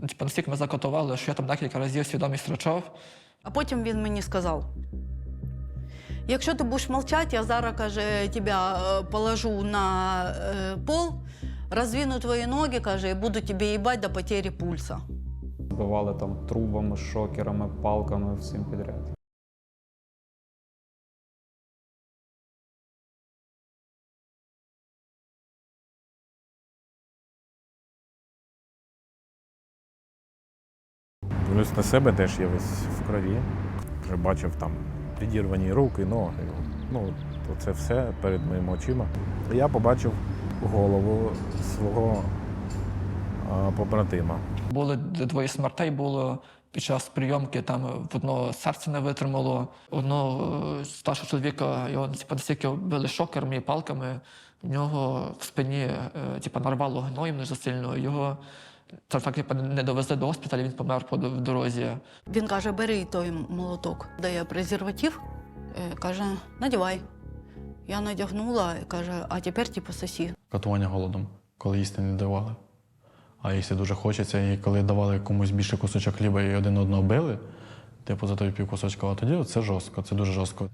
типу, настільки ми закотували, що я там декілька разів свідомість втрачав. А потім він мені сказав: якщо ти будеш мовчати, я зараз каже, тебе е, положу на е, пол, розвину твої ноги, каже, і буду тебе їбати до потері пульса. Збивали там трубами, шокерами, палками, всім підряд. Дивлюсь на себе теж я весь в крові. Вже бачив там підірвані руки, ноги. Ну, це все перед моїми очима. Я побачив голову свого побратима. Були двоє смертей було під час прийомки, там в одного серце не витримало, одного е, старшого чоловіка його настільки били шокерами і палками, в нього в спині типу, нарвало гноєм дуже сильно. Його це так типу, не довезли до госпіталю, він помер по в дорозі. Він каже, бери той молоток, дає презерватив, е, каже, надівай. Я надягнула, і каже, а тепер типу сосі. катування голодом, коли їсти не давали. А їсти дуже хочеться, і коли давали комусь більше кусочок хліба і один одного били, типу за той пів кусочка, а тоді це жорстко, це дуже жорстко.